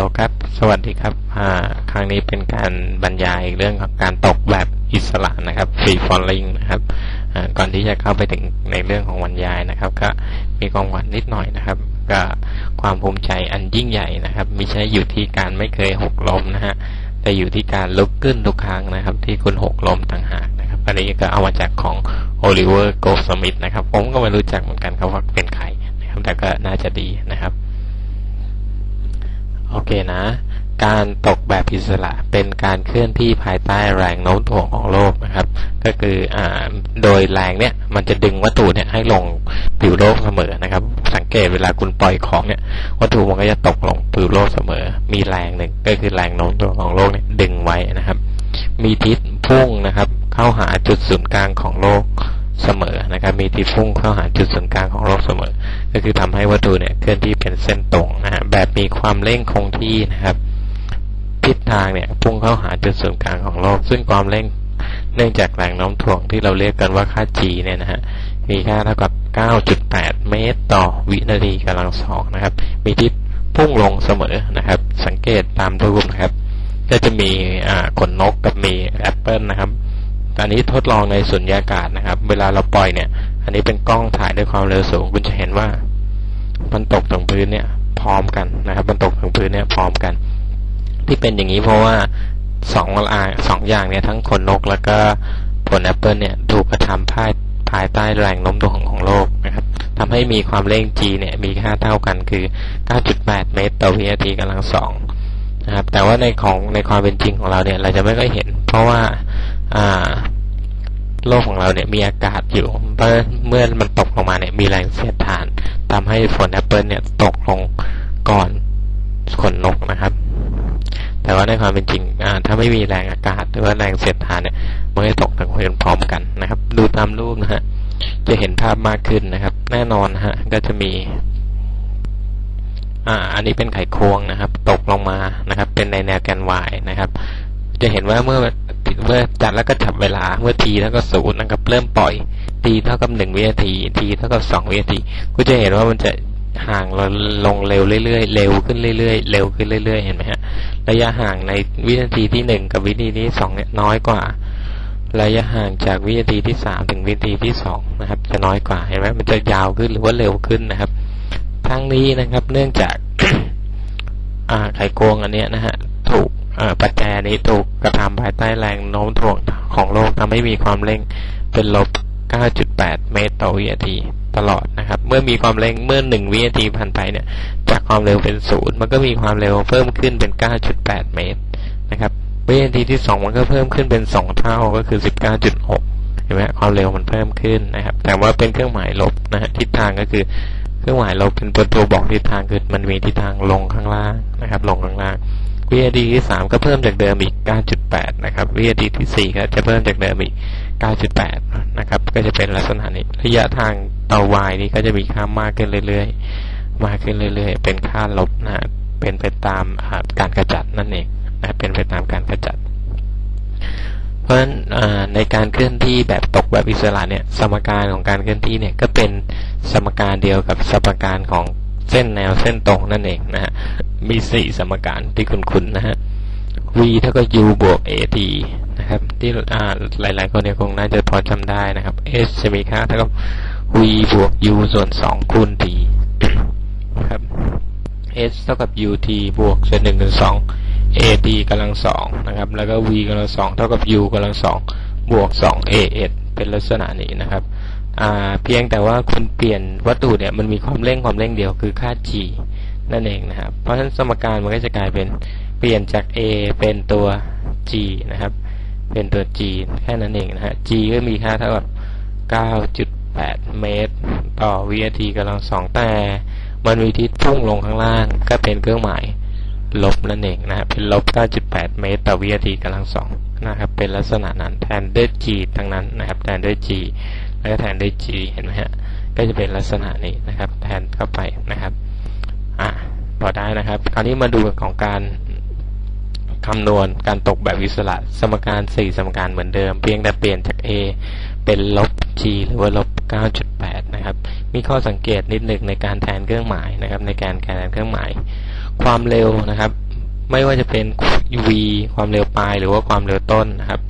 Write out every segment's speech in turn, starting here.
ลครับ สวัสดีครับ อ่า ครั้งนี้เป็นการบรรยายเรื่องของการตกแบบอิสระนะครับ free falling นะครับ อ่า ก่อนที่จะเข้าไปถึงในเรื่องของบรรยายนะครับ ก็มีความหวังนิดหน่อยนะครับ ก็ความภูมิใจอันยิ่งใหญ่นะครับไม่ใช่อยู่ที่การไม่เคยหกล้มนะฮะ แต่อยู่ที่การลุกขึ้นทุกครั้งนะครับ ที่คุณหกล้มต่างหากนะครับ อันนี้ก็เอามาจากของโอลิเวอร์โกสมิธนะครับ ผมก็ไม่รู้จักเหมือนกันครับว่าเป็นใครนะครับ แต่ก็น่าจะดีนะครับ โอเคนะ การตกแบบอิสระเป็นการเคลื่อนที่ภายใต้แรงโน้มถ่วงของโลกนะครับ ก็คืออ่าโดยแรงเนี่ยมันจะดึงวัตถุเนี่ยให้ลงผิวโลกเสมอนะครับ สังเกตเวลาคุณปล่อยของเนี่ย วัตถุมันก็จะตกลงผิวโลกเสมอ มีแรงหนึ่งก็คือแรงโน้มถ่วงของโลกเนี่ยดึงไว้นะครับ มีทิศพุ่งนะครับ เข้าหาจุดศูนย์กลางของโลก เสมอนะครับ มีทิศพุ่งเข้าหาจุดศูนย์กลางของโลกเสมอ ก็คือทำให้วัตถุเนี่ยเคลื่อนที่เป็นเส้นตรงนะฮะแบบมีความเร่งคงที่นะครับ ทิศทางเนี่ยพุ่งเข้าหาจุดศูนย์กลางของโลก ซึ่งความเร่งเนื่องจากแรงโน้มถ่วงที่เราเรียกกันว่าค่า g เนี่ยนะฮะมีค่าเท่ากับ 9.8 เมตรต่อวินาทีกำลังสองนะครับ มีทิศพุ่งลงเสมอนะครับ สังเกตตามรูปนะครับ ก็จะมีขนนกกับมีแอปเปิลนะครับ อันนี้ทดลองในสุญญากาศนะครับ เวลาเราปล่อยเนี่ย อันนี้เป็นกล้องถ่ายด้วยความเร็วสูง คุณจะเห็นว่า มันตกถึงพื้นเนี่ย พร้อมกันนะครับ มันตกถึงพื้นเนี่ยพร้อมกัน ที่เป็นอย่างนี้เพราะว่าสองอ่าสองอย่างเนี่ยทั้งขนนกแล้วก็ผลแอปเปิลเนี่ยถูกกระทำภายภายใต้แรงโน้มถ่วงของโลกนะครับทำให้มีความเร่ง g เนี่ยมีค่าเท่ากันคือ 9.8 เมตรต่อวินาทีกำลังสองนะครับแต่ว่าในของในความเป็นจริงของเราเนี่ย เราจะไม่ค่อยเห็น เพราะว่า อ่า โลกของเราเนี่ยมีอากาศอยู่เมื่อมันตกลงมาเนี่ยมีแรงเสียดทานทำให้ฝนแอปเปิลเนี่ยตกลงก่อนขนนกนะครับ แต่ว่าในความเป็นจริงถ้าไม่มีแรงอากาศหรือว่าแรงเสียดทานเนี่ยมันจะตกทั้งพื้นพร้อมกันนะครับ ดูตามรูปนะฮะจะเห็นภาพมากขึ้นนะครับ แน่นอนฮะก็จะมี อ่า อันนี้เป็นไขควงนะครับ ตกลงมานะครับ เป็นในแนวแกน y นะครับ จะเห็นว่าเมื่อ เมื่อจัดแล้วก็จับเวลา เมื่อ t เท่ากับศูนย์นะครับเริ่มปล่อย t เท่ากับหนึ่งวินาที t เท่ากับสองวินาทีก็จะเห็นว่ามันจะห่างลงลงเร็วเรื่อยๆ เร็วขึ้นเรื่อยๆ เร็วขึ้นเรื่อยๆ เห็นไหมฮะ ระยะห่างในวินาทีที่หนึ่งกับวินาทีที่สองเนี่ยน้อยกว่า ระยะห่างจากวินาทีที่สามถึงวินาทีที่สองนะครับ จะน้อยกว่า เห็นไหมมันจะยาวขึ้นหรือว่าเร็วขึ้นนะครับ ทั้งนี้นะครับ เนื่องจากไขควงอันเนี้ยนะฮะ ถูก ปัจจัยนี้ถูกกระทำภายใต้แรงโน้มถ่วงของโลกทำให้มีความเร่งเป็นลบ 9.8 เมตรต่อวินาทีตลอดนะครับ เมื่อมีความเร่งเมื่อ 1 วินาทีผ่านไปเนี่ย จากความเร็วเป็นศูนย์มันก็มีความเร็วเพิ่มขึ้นเป็น 9.8 เมตรนะครับวินาทีที่ 2 มันก็เพิ่มขึ้นเป็น 2 เท่าก็คือ 19.6 เห็นไหมความเร็วมันเพิ่มขึ้นนะครับ แต่ว่าเป็นเครื่องหมายลบนะฮะทิศทางก็คือเครื่องหมายลบเป็นตัวตัวบอกทิศทางคือมันมีทิศทางลงข้างล่างนะครับ ลงข้างล่าง วินาทีที่3ก็เพิ่มจากเดิมอีก 9.8 นะครับวินาทีที่4ก็จะเพิ่มจากเดิมอีก 9.8 นะครับ ก็จะเป็นลักษณะนี้ ระยะทางต่อ y นี้ก็จะมีค่ามากขึ้นเรื่อยๆ มากขึ้นเรื่อยๆ เป็นค่าลบนะเป็นไปตามการกระจัดนั่นเองนะเป็นไปตามการกระจัด เพราะฉะนั้นในการเคลื่อนที่แบบตกแบบอิสระเนี่ย สมการของการเคลื่อนที่เนี่ยก็เป็นสมการเดียวกับสมการของ เส้นแนวเส้นตรงนั่นเองนะฮะ มีสี่สมการที่คุ้นๆนะฮะ v เท่ากับ u บวก at นะครับ ที่อ่าหลายๆคนเนี่ยคงน่าจะพอจำได้นะครับ s จะมีค่าเท่ากับ v บวก u ส่วน2คูณ t นะครับ s เท่ากับ ut บวกส่วน1ส่วน2 at กำลังสองนะครับ แล้วก็ v กำลังสองเท่ากับ u กำลังสองบวก2 as เป็นลักษณะนี้นะครับ เพียงแต่ว่าคุณเปลี่ยนวัตถุเนี่ยมันมีความเร่งความเร่งเดียวคือค่า g นั่นเองนะครับ เพราะฉะนั้นสมการมันก็จะกลายเป็นเปลี่ยนจาก a เป็นตัว g นะครับ เป็นตัว g แค่นั้นเองนะฮะ g ก็มีค่าเท่ากับ 9.8 เมตร ต่อวินาทีกำลังสองแต่มันมีทิศพุ่งลงข้างล่างก็เป็นเครื่องหมายลบนั่นเองนะครับเป็นลบ 9.8 เมตร ต่อวินาทีกำลังสองนะครับ เป็นลักษณะนั้นแทนด้วย g ทั้งนั้นนะครับ แทนด้วย g แล้วก็แทนด้วย g เห็นไหมฮะ ก็จะเป็นลักษณะนี้นะครับ แทนเข้าไปนะครับ อะพอได้นะครับ คราวนี้มาดูของการคำนวณการตกแบบอิสระสมการ 4 สมการเหมือนเดิม เพียงแต่เปลี่ยนจาก a เป็นลบ g หรือว่าลบ 9.8 นะครับ มีข้อสังเกตนิดหนึ่งในการแทนเครื่องหมายนะครับ ในการแทนเครื่องหมาย ความเร็วนะครับ ไม่ว่าจะเป็น v ความเร็วปลายหรือว่าความเร็วต้นนะครับ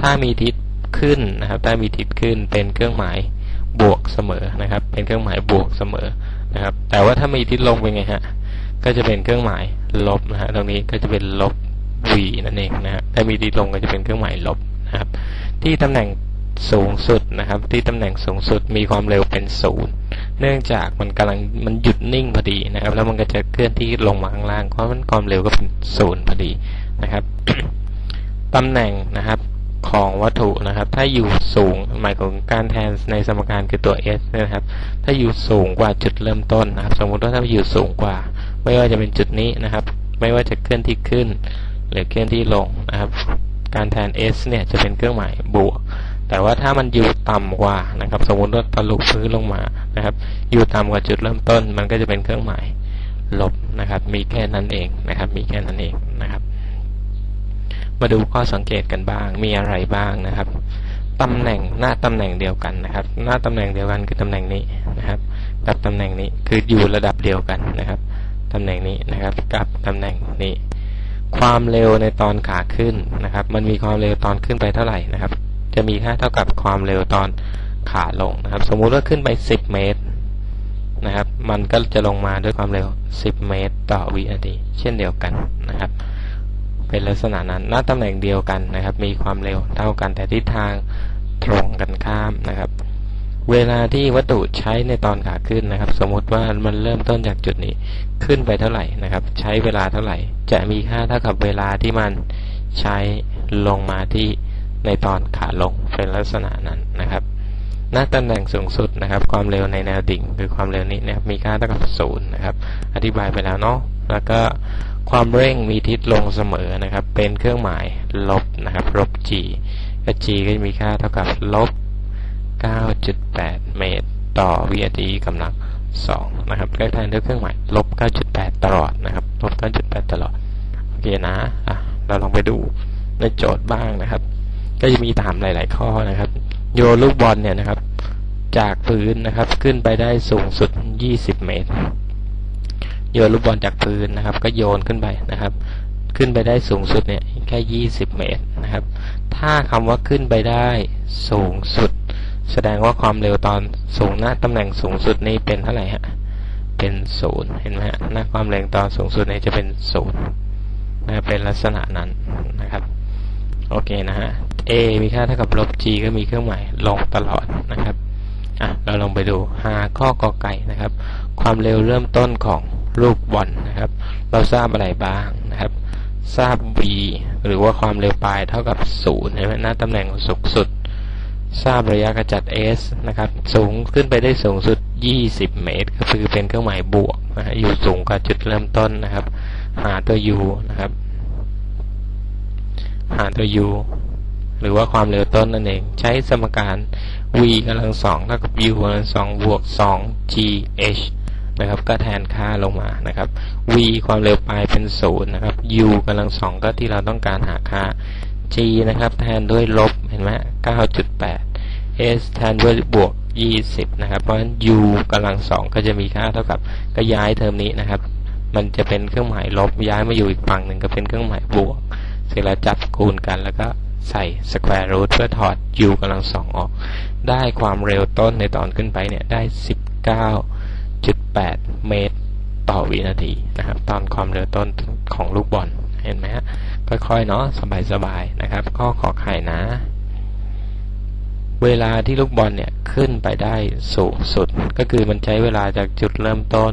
ถ้ามีทิศ ขึ้นนะครับถ้มีทิศขึ้นเป็นเครื่องหมายบวกเสมอนะครับ เป็นเครื่องหมายบวกเสมอนะครับ แต่ว่าถ้ามีทิศลงเป็นไงฮะก็จะเป็นเครื่องหมายลบนะฮะตรงนี้ก็จะเป็นลบ v นั่นเองนะฮะถ้ามีทิศลงก็จะเป็นเครื่องหมายลบนะครับ ที่ตำแหน่งสูงสุดนะครับ ที่ตำแหน่งสูงสุดมีความเร็วเป็นศูนย์เนื่องจากมันกำลังมันหยุดนิ่งพอดีนะครับ แล้วมันก็จะเคลื่อนที่ลงมาข้างล่างเพราะมันความเร็วก็เป็นศูนย์พอดีนะครับตำแหน่งนะครับ ของวัตถุนะครับ ถ้าอยู่สูงหมายของการแทนในสมการคือตัว s นะครับ ถ้าอยู่สูงกว่าจุดเริ่มต้นนะครับ สมมุติว่าถ้าอยู่สูงกว่า ไม่ว่าจะเป็นจุดนี้นะครับ ไม่ว่าจะเคลื่อนที่ขึ้น หรือเคลื่อนที่ลงนะครับ การแทน s เนี่ยจะเป็นเครื่องหมายบวก แต่ว่าถ้ามันอยู่ต่ำกว่านะครับ สมมติว่าทะลุพื้นลงมานะครับ อยู่ต่ำกว่าจุดเริ่มต้น มันก็จะเป็นเครื่องหมายลบนะครับ มีแค่นั้นเองนะครับ มีแค่นั้นเองนะครับ มาดูข้อสังเกตกันบ้าง มีอะไรบ้างนะครับตำแหน่งหน้าตำแหน่งเดียวกันนะครับ หน้าตำแหน่งเดียวกันคือตำแหน่งนี้นะครับ กับตำแหน่งนี้คืออยู่ระดับเดียวกันนะครับตำแหน่งนี้นะครับ กับตำแหน่งนี้ ความเร็วในตอนขาขึ้นนะครับ มันมีความเร็วตอนขึ้นไปเท่าไหร่นะครับ จะมีค่าเท่ากับความเร็วตอนขาลงนะครับ สมมุติว่าขึ้นไป 10 เมตรนะครับ มันก็จะลงมาด้วยความเร็ว 10 เมตร ต่อวินาทีเช่นเดียวกันนะครับ เป็นลักษณะนั้นณตำแหน่งเดียวกันนะครับ มีความเร็วเท่ากันแต่ทิศทางตรงกันข้ามนะครับ เวลาที่วัตถุใช้ในตอนขาขึ้นนะครับ สมมุติว่ามันเริ่มต้นจากจุดนี้ขึ้นไปเท่าไหร่นะครับ ใช้เวลาเท่าไหร่ จะมีค่าเท่ากับเวลาที่มันใช้ลงมาที่ในตอนขาลงเป็นลักษณะนั้นนะครับณตำแหน่งสูงสุดนะครับ ความเร็วในแนวดิ่งคือความเร็วนี้นะครับมีค่าเท่ากับศูนย์นะครับ อธิบายไปแล้วเนาะแล้วก็ ความเร่งมีทิศลงเสมอนะครับ เป็นเครื่องหมายลบนะครับลบ g ก็ g ก็จะมีค่าเท่ากับลบ 9.8 เมตร ต่อวินาทีกำลัง 2 นะครับก็แทนด้วยเครื่องหมายลบ 9.8 ตลอดนะครับลบ 9.8 ตลอด โอเคนะอะเราลองไปดูในโจทย์บ้างนะครับ ก็จะมีถามหลาย ๆ ข้อนะครับ โยนลูกบอลเนี่ยนะครับ จากพื้นนะครับขึ้นไปได้สูงสุด 20 เมตร โยนลูกบอลจากพื้นนะครับ ก็โยนขึ้นไปนะครับ ขึ้นไปได้สูงสุดเนี่ยแค่20เมตรนะครับ ถ้าคำว่าขึ้นไปได้สูงสุด แสดงว่าความเร็วตอนสูงหน้าตำแหน่งสูงสุดนี่เป็นเท่าไหร่ฮะเป็นศูนย์เห็นไหมฮะหน้าความเร็วตอนสูงสุดนี่จะเป็นศูนย์นะเป็นลักษณะนั้นนะครับโอเคนะฮะ a มีค่าเท่ากับลบ g ก็มีเครื่องหมายลงตลอดนะครับอะเราลองไปดูหาข้อกอไก่นะครับ ความเร็วเริ่มต้นของ ลูกบอลนะครับ เราทราบอะไรบ้างนะครับ ทราบ v หรือว่าความเร็วปลายเท่ากับ0ใช่ไหมหน้าตำแหน่งสูงสุด ทราบระยะกระจัด s นะครับ สูงขึ้นไปได้สูงสุด 20 เมตร ก็คือเป็นเครื่องหมายบวกนะฮะอยู่สูงกว่าจุดเริ่มต้นนะครับ หาตัว u นะครับ หาตัว u หรือว่าความเร็วต้นนั่นเอง ใช้สมการ v กำลังสองเท่ากับ u กำลังสองบวก2 g h นะครับ ก็แทนค่าลงมานะครับ v ความเร็วปลายเป็นศูนย์นะครับ u กำลังสองก็ที่เราต้องการหาค่า g นะครับ แทนด้วยลบเห็นไหม9.8 s แทนด้วยบวก20นะครับ เพราะฉะนั้น u กำลังสองก็จะมีค่าเท่ากับก็ย้ายเทอมนี้นะครับ มันจะเป็นเครื่องหมายลบย้ายมาอยู่อีกฝั่งหนึ่งก็เป็นเครื่องหมายบวก เสร็จแล้วจับคูณกันแล้วก็ใส่ square root เพื่อถอด u กำลังสองออก ได้ความเร็วต้นในตอนขึ้นไปเนี่ย ได้ 1.8 เมตรต่อวินาทีนะครับ ตอนความเร็วต้นของลูกบอลเห็นไหมฮะค่อยๆเนาะสบายๆนะครับข้อขอไข่นะ เวลาที่ลูกบอลเนี่ยขึ้นไปได้สูงสุด ก็คือมันใช้เวลาจากจุดเริ่มต้น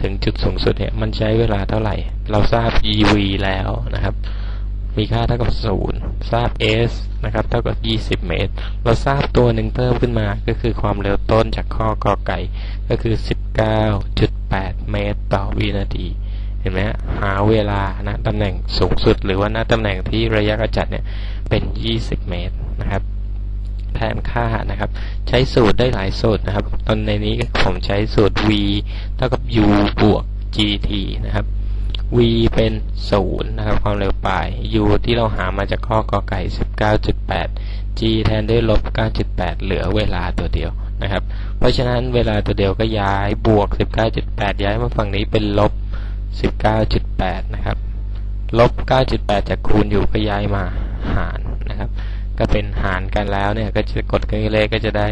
ถึงจุดสูงสุดเนี่ยมันใช้เวลาเท่าไหร่ เราทราบ ev แล้วนะครับ มีค่าเท่ากับ0 ทราบ s นะครับเท่ากับ 20 เมตร เราทราบตัวหนึ่งเพิ่มขึ้นมาก็คือความเร็วต้นจากข้อกอไก่ ก็คือ 19.8 เมตรต่อวินาที เห็นไหมหาเวลาณตำแหน่งสูงสุด หรือว่าณตำแหน่งที่ระยะกระจัดเนี่ยเป็น 20 เมตรนะครับแทนค่านะครับ ใช้สูตรได้หลายสูตรนะครับ ตอนในนี้ผมใช้สูตร v เท่ากับ u บวก gt นะครับ v เป็นศูนย์นะครับความเร็วปลาย u ที่เราหามาจากข้อกอไก่ 19.8 g แทนด้วยลบ 9.8 เหลือเวลาตัวเดียวนะครับ เพราะฉะนั้นเวลาตัวเดียวก็ย้ายบวก 19.8 ย้ายมาฝั่งนี้เป็นลบ 19.8 นะครับ ลบ 9.8 จากคูณอยู่ก็ย้ายมาหารนะครับ ก็เป็นหารกันแล้วเนี่ยก็จะกดเครื่องคิดเลขก็จะได้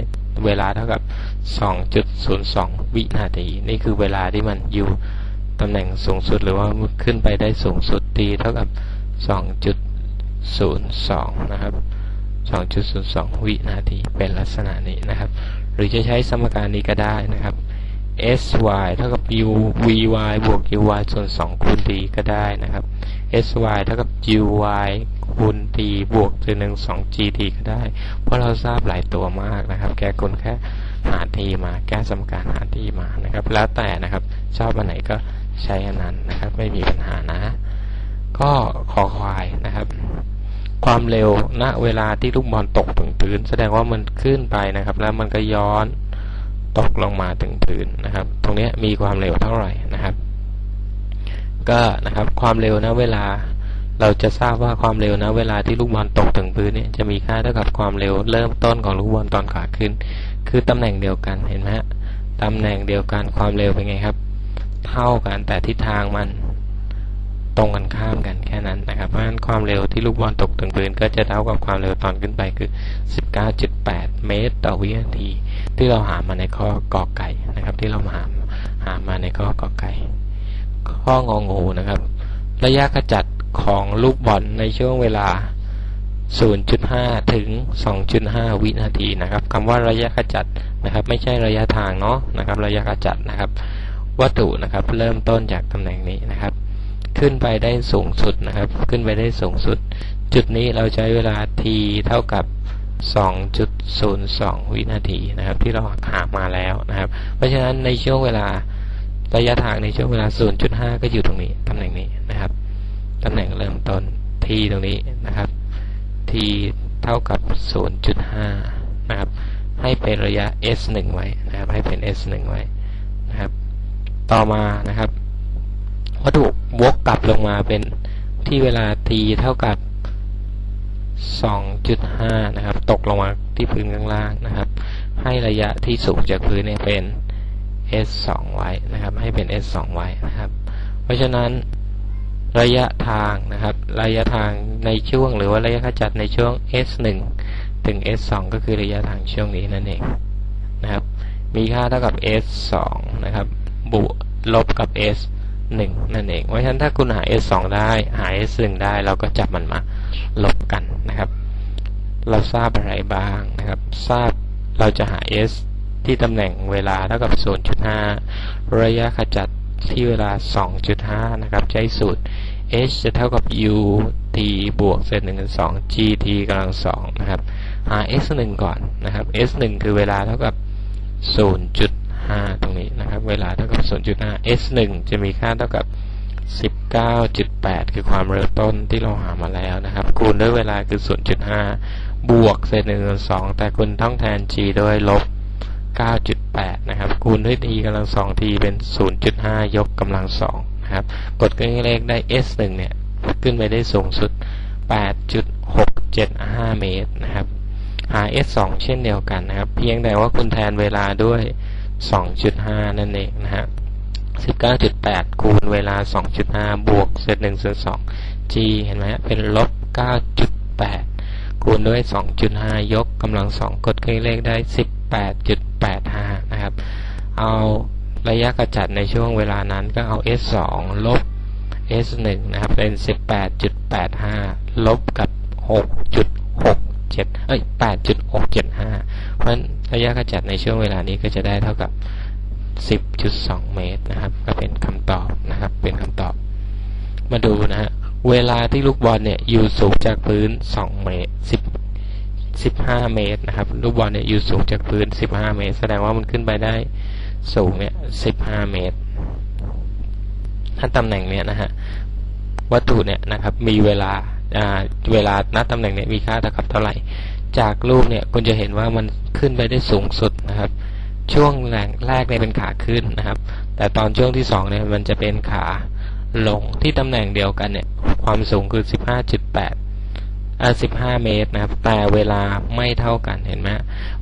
เวลาเท่ากับ 2.02 วินาที นี่คือเวลาที่มันอยู่ ตำแหน่งสูงสุดหรือว่าขึ้นไปได้สูงสุดตีเท่ากับ 2.02 นะครับ 2.02 วินาทีเป็นลักษณะนี้นะครับ หรือจะใช้สมการนี้ก็ได้นะครับ sy เท่ากับ u vy บวก uy ส่วน 2 คูณ d ก็ได้นะครับ sy เท่ากับ uy คูณ d บวกส่วนหนึ่ง2 gt ก็ได้ เพราะเราทราบหลายตัวมากนะครับ แก้กลแค่หา t มา แก้สมการหา t มานะครับ แล้วแต่นะครับ ชอบอันไหนก็ ใช้อันนั้นนะครับ ไม่มีปัญหานะ ก็คอควายนะครับ ความเร็วณเวลาที่ลูกบอลตกถึงพื้น แสดงว่ามันขึ้นไปนะครับ แล้วมันก็ย้อนตกลงมาถึงพื้นนะครับ ตรงนี้มีความเร็วเท่าไหร่นะครับ ก็นะครับความเร็วนะเวลาเราจะทราบว่าความเร็วนะเวลาที่ลูกบอลตกถึงพื้นเนี่ยจะมีค่าเท่ากับความเร็วเริ่มต้นของลูกบอลตอนขาขึ้น คือตำแหน่งเดียวกันเห็นไหมฮะตำแหน่งเดียวกันความเร็วเป็นไงครับ เท่ากันแต่ทิศทางมันตรงกันข้ามกันแค่นั้นนะครับ เพราะฉะนั้นความเร็วที่ลูกบอลตกถึงพื้นก็จะเท่ากับความเร็วตอนขึ้นไปคือ 19.8 เมตรต่อวินาที ที่เราหามาในข้อกอไก่นะครับ ที่เราหาหามาในข้อกอไก่ ข้ององูนะครับ ระยะขจัดของลูกบอลในช่วงเวลา 0.5 ถึง 2.5 วินาทีนะครับคำว่าระยะขจัดนะครับ ไม่ใช่ระยะทางเนาะนะครับ ระยะขจัดนะครับ วัตถุนะครับ เริ่มต้นจากตำแหน่งนี้นะครับ ขึ้นไปได้สูงสุดนะครับ ขึ้นไปได้สูงสุด จุดนี้เราใช้เวลา t เท่ากับ 2.02 วินาทีนะครับ ที่เราหามาแล้วนะครับ เพราะฉะนั้นในช่วงเวลาระยะทางในช่วงเวลา 0.5 ก็อยู่ตรงนี้ตำแหน่งนี้นะครับตำแหน่งเริ่มต้น t ตรงนี้นะครับ t เท่ากับ 0.5 นะครับ ให้เป็นระยะ s 1ไว้นะครับ ให้เป็น s 1ไว้นะครับ ต่อมานะครับ วัตถุวกกลับลงมาเป็นที่เวลา t เท่ากับ 2.5 นะครับ ตกลงมาที่พื้นข้างล่างนะครับ ให้ระยะที่สูงจากพื้นเนี่ยเป็น s 2ไว้นะครับ ให้เป็น s 2ไว้นะครับ เพราะฉะนั้นระยะทางนะครับ ระยะทางในช่วงหรือว่าระยะขจัดในช่วง s 1ถึง s 2ก็คือระยะทางช่วงนี้นั่นเองนะครับ มีค่าเท่ากับ s 2นะครับ บวกลบกับ s 1นั่นเองเพราะฉะนั้นถ้าคุณหา s 2ได้ หา s 1ได้ เราก็จับมันมาลบกันนะครับ เราทราบอะไรบ้างนะครับ ทราบเราจะหา s ที่ตำแหน่งเวลาเท่ากับ 0.5 ระยะขจัดที่เวลา 2.5 นะครับ ใช้สูตร h จะเท่ากับ u t บวกเศษ1ส่วน2 g t กำลัง2นะครับ หา s 1ก่อนนะครับ s 1คือเวลาเท่ากับ 0.5 ตรงนี้นะครับ เวลาเท่ากับ 0.5 s 1จะมีค่าเท่ากับ 19.8 คือความเริ่มต้นที่เราหามาแล้วนะครับ คูณด้วยเวลาคือ 0.5 บวกเศษ1ส่วน2แต่คุณต้องแทน g ด้วยลบ 9.8 นะครับ คูณด้วย t กำลัง2 t เป็น 0.5 ยกกำลัง2นะครับ กดเครื่องเลขได้ s 1เนี่ย ขึ้นไปได้สูงสุด 8.675 เมตรนะครับหา s 2เช่นเดียวกันนะครับ เพียงแต่ว่าคุณแทนเวลาด้วย 2.5 นั่นเองนะฮะ19.8 คูณเวลา 2.5 บวกเศษ1ส่วน 2 g เห็นไหมเป็นลบ 9.8 คูณด้วย 2.5 ยกกำลัง 2 กดเครื่องเลขได้ 18.85 นะครับ เอาระยะกระจัดในช่วงเวลานั้นก็เอา s 2ลบ s 1นะครับ เป็น 18.85 ลบกับ 6.67 เอ้ย 8.675 เพราะฉะนั้น ระยะกระจัดในช่วงเวลานี้ก็จะได้เท่ากับ 10.2 เมตรนะครับ ก็เป็นคำตอบนะครับ เป็นคำตอบ มาดูนะฮะ เวลาที่ลูกบอลเนี่ยอยู่สูงจากพื้น 2 เมตร 10 15 เมตรนะครับ ลูกบอลเนี่ยอยู่สูงจากพื้น 15 เมตร แสดงว่ามันขึ้นไปได้สูงเนี่ย 15 เมตร ถ้าตำแหน่งเนี่ยนะฮะ วัตถุเนี่ยนะครับ มีเวลา เวลาณตำแหน่งเนี่ยมีค่าเท่ากับเท่าไหร่ จากรูปเนี่ยคุณจะเห็นว่ามัน ขึ้นไปได้สูงสุดนะครับ ช่วงแรกแรกเนี่ยเป็นขาขึ้นนะครับ แต่ตอนช่วงที่สองเนี่ยมันจะเป็นขาลงที่ตำแหน่งเดียวกันเนี่ย ความสูงคือ 15.8อ่า15 เมตรนะครับ แต่เวลาไม่เท่ากันเห็นไหม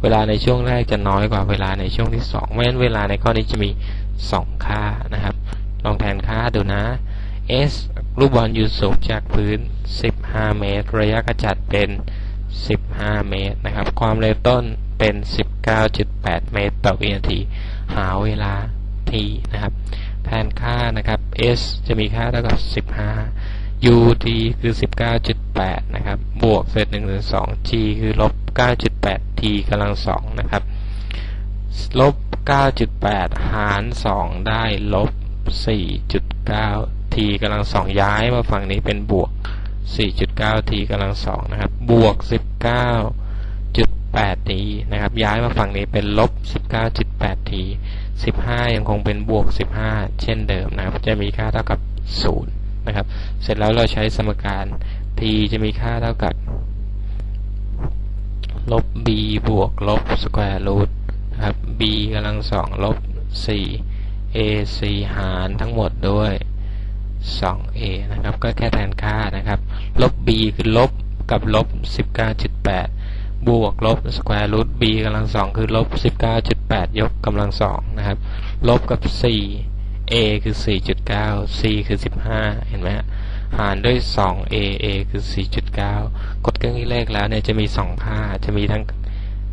เวลาในช่วงแรกจะน้อยกว่าเวลาในช่วงที่2เพราะฉะนั้นเวลาในข้อนี้จะมี 2 ค่านะครับ ลองแทนค่าดูนะ s ลูกบอลอยู่สูงจากพื้น 15 เมตร ระยะกระจัดเป็น 15 เมตรนะครับ ความเร็วต้น เป็น 19.8 เมตรต่อวินาที หาเวลา t นะครับ แทนค่านะครับ s จะมีค่าเท่ากับ 15 u t คือ 19.8 นะครับ บวกเศษ1ถึง2 g คือลบ 9.8 t กำลัง 2 นะครับ ลบ 9.8 หาร 2 ได้ลบ 4.9 t กำลัง 2 ย้ายมาฝั่งนี้เป็นบวก 4.9 t กำลัง 2 นะครับ บวก 19 18 t นะครับ ย้ายมาฝั่งนี้เป็นลบ 19.8 t 15 ยังคงเป็นบวก 15 เช่นเดิมนะครับ จะมีค่าเท่ากับ 0 นะครับ เสร็จแล้วเราใช้สมการ t จะมีค่าเท่ากับลบ b บวกลบสแควร์รูทนะครับ b กำลังสองลบ 4 ac หารทั้งหมดด้วย 2a นะครับ ก็แค่แทนค่านะครับ ลบ b คือลบกับลบ 19.8 บวกลบสแควร์รูท b กำลังสองคือลบ19.8ยกกำลังสองนะครับ ลบกับ4 a คือ4.9 c คือ15เห็นไหมฮะหารด้วย 2a a คือ 4.9 กดเครื่องคิดเลขแล้วเนี่ยจะมี 2 ค่า จะมีทั้ง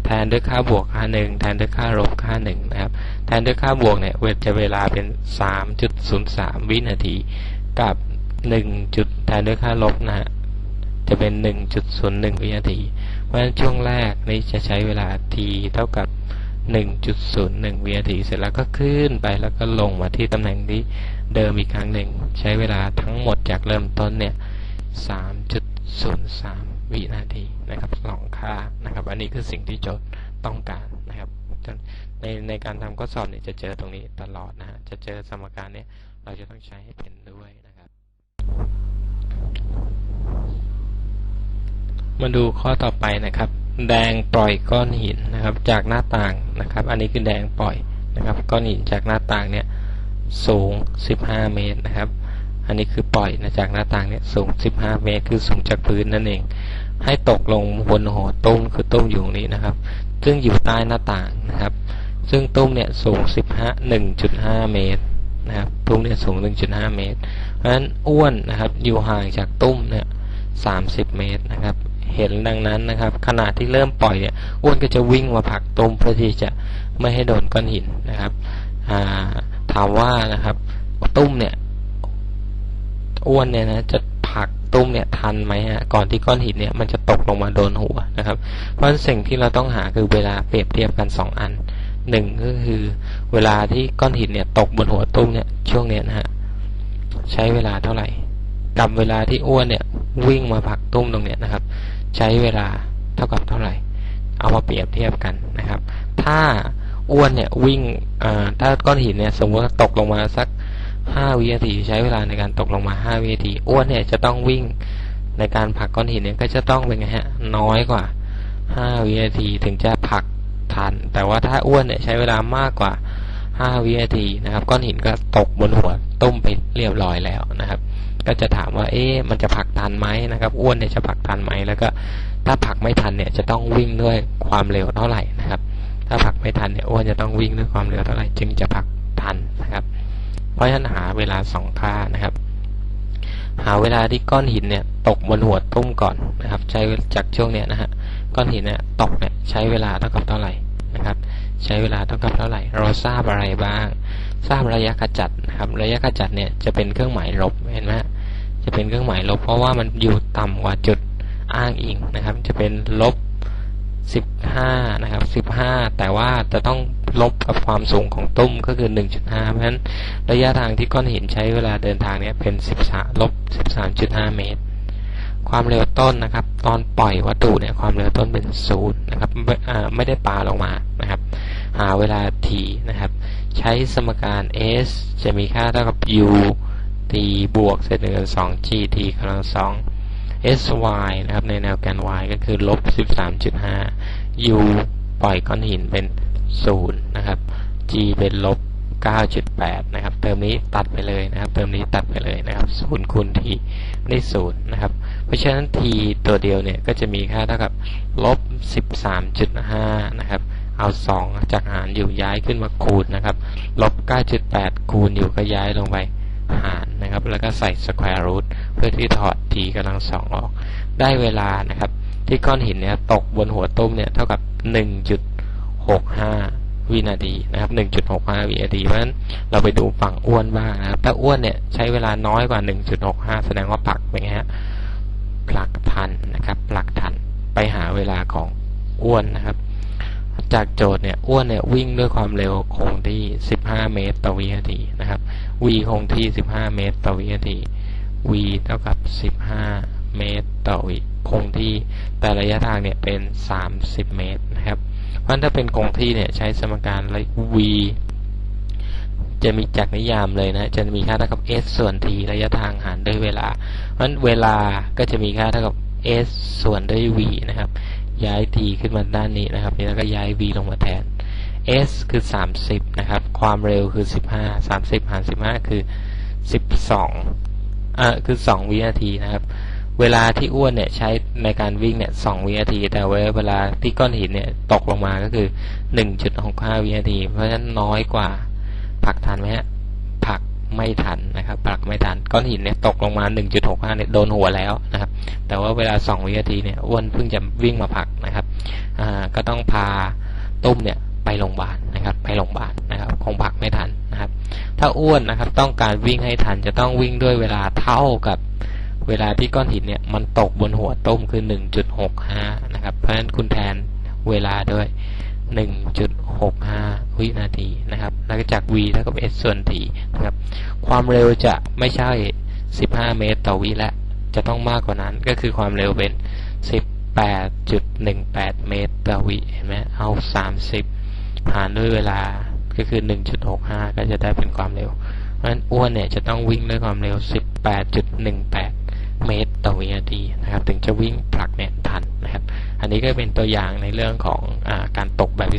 แทนด้วยค่าบวกค่าหนึ่งแทนด้วยค่าลบค่าหนึ่งนะครับ แทนด้วยค่าบวกเนี่ยเวทจะเวลาเป็น 3.03 วินาที กับ 1 จุดแทนด้วยค่าลบนะฮะ จะเป็น 1.01 วินาที เพราะฉะนั้นช่วงแรกนี้จะใช้เวลา t เท่ากับ 1.01 วินาที เสร็จแล้วก็ขึ้นไปแล้วก็ลงมาที่ตำแหน่งที่เดิมอีกครั้งหนึ่ง ใช้เวลาทั้งหมดจากเริ่มต้นเนี่ย 3.03 วินาทีนะครับสองค่านะครับ อันนี้คือสิ่งที่โจทย์ต้องการนะครับในในการทำข้อสอบเนี่ยจะเจอตรงนี้ตลอดนะฮะ จะเจอสมการเนี่ยเราจะต้องใช้ให้เป็นด้วยนะครับ มาดูข้อต่อไปนะครับ แดงปล่อยก้อนหินนะครับ จากหน้าต่างนะครับ อันนี้คือแดงปล่อยนะครับ ก้อนหินจากหน้าต่างเนี่ยสูง 15 เมตรนะครับ อันนี้คือปล่อยนะจากหน้าต่างเนี่ยสูง 15 เมตร คือสูงจากพื้นนั่นเอง ให้ตกลงบนหัวตุ้มคือตุ้มอยู่ตรงนี้นะครับ ซึ่งอยู่ใต้หน้าต่างนะครับ ซึ่งตุ้มเนี่ยสูง 15 1.5 เมตรนะครับ ตุ้มเนี่ยสูง 1.5 เมตร เพราะฉะนั้นอ้วนนะครับอยู่ห่างจากตุ้มเนี่ย30 เมตรนะครับ เห็นดังนั้นนะครับ ขณะที่เริ่มปล่อยเนี่ยอ้วนก็จะวิ่งมาผลักตุ้มเพื่อที่จะไม่ให้โดนก้อนหินนะครับถามว่านะครับ ตุ้มเนี่ยอ้วนเนี่ยนะจะผลักตุ้มเนี่ยทันไหมฮะก่อนที่ก้อนหินเนี่ยมันจะตกลงมาโดนหัวนะครับ เพราะสิ่งที่เราต้องหาคือเวลาเปรียบเทียบกัน 2 อันหนึ่งก็คือเวลาที่ก้อนหินเนี่ยตกบนหัวตุ้มเนี่ยช่วงเนี้ยนะฮะใช้เวลาเท่าไหร่ กับเวลาที่อ้วนเนี่ยวิ่งมาผลักตุ้มตรงเนี้ยนะครับ ใช้เวลาเท่ากับเท่าไหร่ เอามาเปรียบเทียบกันนะครับ ถ้าอ้วนเนี่ยวิ่งถ้าก้อนหินเนี่ยสมมติตกลงมาสักห้าวินาทีใช้เวลาในการตกลงมาห้าวินาทีอ้วนเนี่ยจะต้องวิ่งในการผลักก้อนหินเนี่ยก็จะต้องเป็นไงฮะน้อยกว่าห้าวินาทีถึงจะผลักทัน แต่ว่าถ้าอ้วนเนี่ยใช้เวลามากกว่าห้าวินาทีนะครับ ก้อนหินก็ตกบนหัวต้มไปเรียบร้อยแล้วนะครับ ก็จะถามว่า เอ๊ะมันจะผลักทันไหมนะครับอ้วนเนี่ยจะผลักทันไหมแล้วก็ถ้าผลักไม่ทันเนี่ยจะต้องวิ่งด้วยความเร็วเท่าไหร่นะครับ ถ้าผลักไม่ทันเนี่ยอ้วนจะต้องวิ่งด้วยความเร็วเท่าไหร่จึงจะผลักทันนะครับ เพราะฉะนั้นหาเวลาสองค่านะครับ หาเวลาที่ก้อนหินเนี่ยตกบนหัวตุ้มก่อนนะครับ ใช้จากช่วงเนี้ยนะฮะก้อนหินเนี่ยตกเนี่ยใช้เวลาเท่ากับเท่าไหร่นะครับ ใช้เวลาเท่ากับเท่าไหร่ เราทราบอะไรบ้าง ทราบระยะขจัดนะครับ ระยะขจัดเนี่ยจะเป็นเครื่องหมายลบเห็นไหม จะเป็นเครื่องหมายลบ เพราะว่ามันอยู่ต่ำกว่าจุดอ้างอิงนะครับ จะเป็นลบ 15 นะครับ 15 แต่ว่าจะต้องลบกับความสูงของตุ้มก็คือ 1.5 เพราะฉะนั้นระยะทางที่ก้อนหินใช้เวลาเดินทางเนี่ยเป็น 13ลบ 13.5 เมตร ความเร็วต้นนะครับ ตอนปล่อยวัตถุเนี่ยความเร็วต้นเป็น0นย์นะครับไม่ได้ปาลงมานะครับ หาเวลา t นะครับ ใช้สมการ s จะมีค่าเท่ากับ u t บวกเศษหนึ่งสอง g t กำลังสอง sy นะครับในแนวแกน y ก็คือลบ13.5 u ปล่อยก้อนหินเป็น0นย์นะครับ g เป็นลบ9.8นะครับ เติมนี้ตัดไปเลยนะครับ เติมนี้ตัดไปเลยนะครับ0คูณ t ได้0นย์นะครับ เพราะฉะนั้น t ตัวเดียวเนี่ยก็จะมีค่าเท่ากับลบ13.5นะครับเอา 2 จากหารอยู่ย้ายขึ้นมาคูณนะครับลบ9.8 คูณอยู่ก็ย้ายลงไป หารนะครับ แล้วก็ใส่ square root เพื่อที่ถอด t กำลังสองออก ได้เวลานะครับ ที่ก้อนหินเนี่ยตกบนหัวตุ้มเนี่ยเท่ากับ 1.65 วินาทีนะครับ 1.65 วินาที เพราะฉะนั้นเราไปดูฝั่งอ้วนบ้างนะครับ ถ้าอ้วนเนี่ยใช้เวลาน้อยกว่า 1.65 แสดงว่าผลักเป็นไงฮะผลักทันนะครับผลักทันไปหาเวลาของอ้วนนะครับ จากโจทย์เนี่ยอ้วนเนี่ยวิ่งด้วยความเร็วคงที่ 15 เมตรต่อวินาทีนะครับ v คงที่ 15 เมตรต่อวินาที v เท่ากับ 15 เมตรต่อวิคงที่แต่ระยะทางเนี่ยเป็น 30 เมตรนะครับ เพราะฉะนั้นถ้าเป็นคงที่เนี่ยใช้สมการเลย v จะมีจากนิยามเลยนะ จะมีค่าเท่ากับ s ส่วน t ระยะทางหารด้วยเวลา เพราะฉะนั้นเวลาก็จะมีค่าเท่ากับ s ส่วนด้วย v นะครับ ย้าย t ขึ้นมาด้านนี้นะครับ นี่แล้วก็ย้าย v ลงมาแทน s คือ 30 นะครับ ความเร็วคือ 15 30 หาร 15 คือ 12อ่าคือ 2 วินาทีนะครับ เวลาที่อ้วนเนี่ยใช้ในการวิ่งเนี่ย 2 วินาที แต่เวลาที่ก้อนหินเนี่ยตกลงมาก็คือ 1.65 วินาที เพราะฉะนั้นน้อยกว่าผลักทันไหมฮะผลักไม่ทันนะครับผลักไม่ทัน ก้อนหินเนี่ยตกลงมา 1.65 เนี่ยโดนหัวแล้วนะครับ แต่ว่าเวลา 2 วินาทีเนี่ยอ้วนเพิ่งจะวิ่งมาผลักนะครับ อ่า ก็ต้องพาตุ้มเนี่ย ไปโรงพยาบาลนะครับ ไปโรงพยาบาลนะครับคงผลักไม่ทันนะครับ ถ้าอ้วนนะครับ ต้องการวิ่งให้ทันจะต้องวิ่งด้วยเวลาเท่ากับเวลาที่ก้อนหินเนี่ยมันตกบนหัวต้มคือ 1.65 นะครับ เพราะฉะนั้นคุณแทนเวลาด้วย 1.65 วินาทีนะครับแล้วก็จาก v เท่ากับ s ส่วน t นะครับ ความเร็วจะไม่ใช่ 15 เมตรต่อวิและ จะต้องมากกว่านั้นก็คือความเร็วเป็น18.18 เมตรต่อวิเห็นไหมเอา 30 หารด้วยเวลาก็คือ 1.65 ก็จะได้เป็นความเร็ว เพราะฉะนั้นอ้วนเนี่ยจะต้องวิ่งด้วยความเร็ว 18.18 เมตรต่อวินาทีนะครับ ถึงจะวิ่งผลักเนี่ยทันนะครับ อันนี้ก็เป็นตัวอย่างในเรื่องของอการตกแบบ